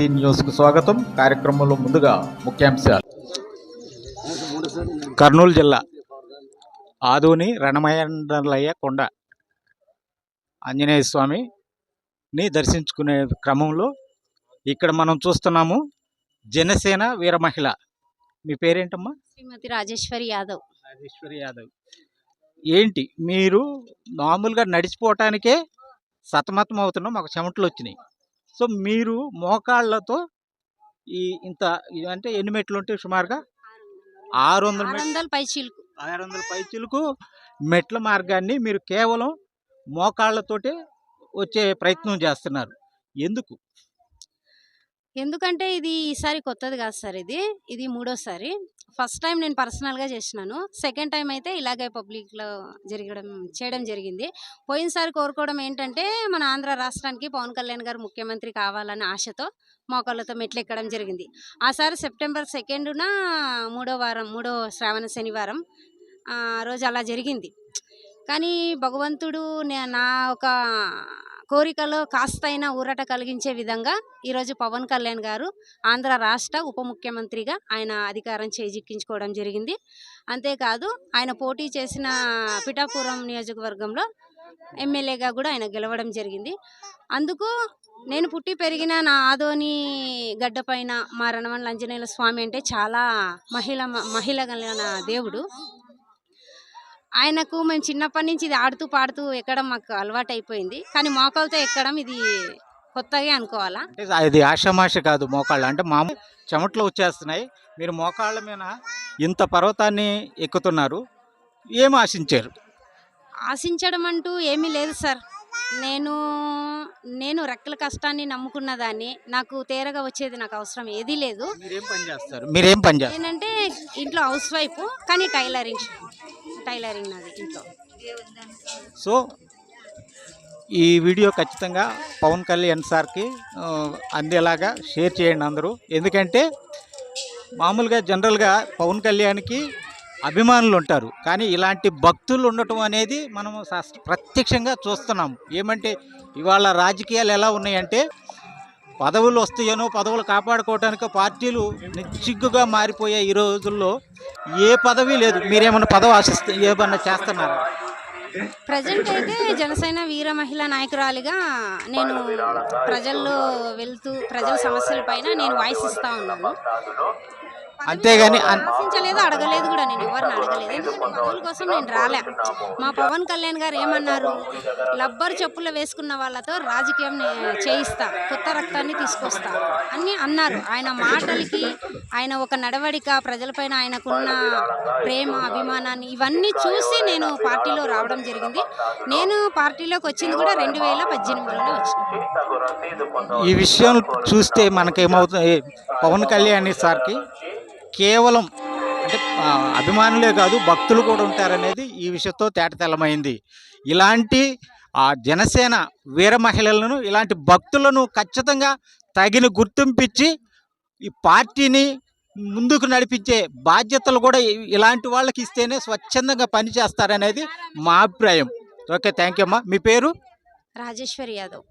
Three న్యూస్కు స్వాగతం. కార్యక్రమంలో ముందుగా ముఖ్యాంశాలు. కర్నూలు జిల్లా ఆదోని రణమయండలయ్య కొండ. ఆంజనేయ స్వామిని దర్శించుకునే క్రమంలో ఇక్కడ మనం చూస్తున్నాము జనసేన వీర మహిళ మీ పేరేంటమ్మా? శ్రీమతి రాజేశ్వరి యాదవ్. రాజేశ్వరి యాదవ్. ఏంటి? మీరు మామూలుగా నడిచిపోవటానికే సతమతం అవుతున్నాం మాకు చెమటలు వచ్చినాయి. సో మీరు మోకాళ్ళతో ఈ ఇంత అంటే ఎన్ని మెట్లు ఉంటాయి సుమారుగా? ఆరు వందల ఆరు మెట్లు వందల పై చిలుకు ఆరు వందల పైచులకు మెట్ల మార్గాన్ని మీరు కేవలం మోకాళ్ళతోటే వచ్చే ప్రయత్నం చేస్తున్నారు. ఎందుకు? ఎందుకంటే ఇది ఈసారి కొత్తది కాదు సార్ ఇది. ఇది మూడోసారి. ఫస్ట్ టైం నేను పర్సనల్గా చేసినాను. సెకండ్ టైం అయితే ఇలాగే పబ్లిక్లో జరగడం చేయడం జరిగింది. పోయినసారి కోరుకోవడం ఏంటంటే మన ఆంధ్ర రాష్ట్రానికి పవన్ కళ్యాణ్ గారు ముఖ్యమంత్రి కావాలనే ఆశతో మోకాళ్ళతో మెట్లు ఎక్కడం జరిగింది. ఆసారి సెప్టెంబర్ సెకండున మూడో వారం మూడో శ్రావణ శనివారం ఆ రోజు అలా జరిగింది. కానీ భగవంతుడు నా ఒక కోరికలో కాస్తైనా ఊరట కలిగించే విధంగా ఈరోజు పవన్ కళ్యాణ్ గారు ఆంధ్ర రాష్ట్ర ఉప ముఖ్యమంత్రిగా ఆయన అధికారం చేజిక్కించుకోవడం జరిగింది. అంతేకాదు ఆయన పోటీ చేసిన పిఠాపురం నియోజకవర్గంలో ఎమ్మెల్యేగా కూడా ఆయన గెలవడం జరిగింది. అందుకు నేను పుట్టి పెరిగిన నా ఆదోని గడ్డపైన మా రణవన్ అంజనేయుల స్వామి అంటే చాలా మహిళ మహిళ కలిగిన దేవుడు. ఆయనకు మేము చిన్నప్పటి నుంచి ఇది ఆడుతూ పాడుతూ ఎక్కడం మాకు అలవాటు అయిపోయింది కానీ మోకాలతో ఎక్కడం ఇది కొత్తగా అనుకోవాలా? ఇది ఆషామాష కాదు మోకాళ్ళు. అంటే మామూలు చెమట్లు వచ్చేస్తున్నాయి. మీరు మోకాళ్ళ మీద ఇంత పర్వతాన్ని ఎక్కుతున్నారు. ఏం ఆశించారు? ఆశించడం అంటూ ఏమీ లేదు సార్. నేను నేను రెక్కల కష్టాన్ని నమ్ముకున్న దాన్ని నాకు తేరగా వచ్చేది నాకు అవసరం ఏదీ లేదు. మీరేం పని చేస్తారు? మీరేం పని చేస్తారు? ఏంటంటే ఇంట్లో హౌస్ వైఫ్ కానీ టైలరింగ్. టైలరింగ్ నాది ఇంట్లో. సో ఈ వీడియో ఖచ్చితంగా పవన్ కళ్యాణ్ సార్కి అందేలాగా షేర్ చేయండి అందరూ. ఎందుకంటే మామూలుగా జనరల్గా పవన్ కళ్యాణ్కి అభిమానులు ఉంటారు. కానీ ఇలాంటి భక్తులు ఉండటం అనేది మనం ప్రత్యక్షంగా చూస్తున్నాం ఏమంటే ఇవాళ రాజకీయాలు ఎలా ఉన్నాయంటే పదవులు వస్తాయనో పదవులు కాపాడుకోవడానికి పార్టీలు నిశ్చిగ్గుగా మారిపోయే ఈ రోజుల్లో. ఏ పదవి లేదు. మీరేమన్నా పదవి ఆశిస్తే ఏమన్నా చేస్తున్నారా? ప్రజెంట్ అయితే జనసేన వీర మహిళా నాయకురాలిగా నేను ప్రజల్లో వెళ్తూ ప్రజల సమస్యల పైన నేను వాయిస్ ఇస్తా ఉన్నాను. అంతేగాని ఆశించలేదు అడగలేదు కూడా నేను ఎవరిని అడగలేదు. ఎందుకంటే పదవుల కోసం నేను రాలే. మా పవన్ కళ్యాణ్ గారు ఏమన్నారు? లబ్బర్ చెప్పులు వేసుకున్న వాళ్ళతో రాజకీయం చేయిస్తా కొత్త రక్తాన్ని తీసుకొస్తా అని అన్నారు. ఆయన మాటలకి ఆయన ఒక నడవడిక ప్రజలపైన ఆయనకున్న ప్రేమ అభిమానాన్ని ఇవన్నీ చూసి నేను పార్టీలో రావడం జరిగింది. నేను పార్టీలోకి వచ్చింది కూడా రెండు వేల పద్దెనిమిదిలోనే వచ్చిన. ఈ విషయం చూస్తే మనకేమవుతుంది? పవన్ కళ్యాణ్ సార్కి కేవలం అంటే అభిమానులే కాదు భక్తులు కూడా ఉంటారనేది ఈ విషయంతో తేటతెల్లమైంది ఇలాంటి ఆ జనసేన వీర మహిళలను ఇలాంటి భక్తులను ఖచ్చితంగా తగిన గుర్తింపిచ్చి ఈ పార్టీని ముందుకు నడిపించే బాధ్యతలు కూడా ఇలాంటి వాళ్ళకి ఇస్తేనే స్వచ్ఛందంగా పనిచేస్తారనేది మా అభిప్రాయం. ఓకే థ్యాంక్ యూ అమ్మా. మీ పేరు? రాజేశ్వరి యాదవ్.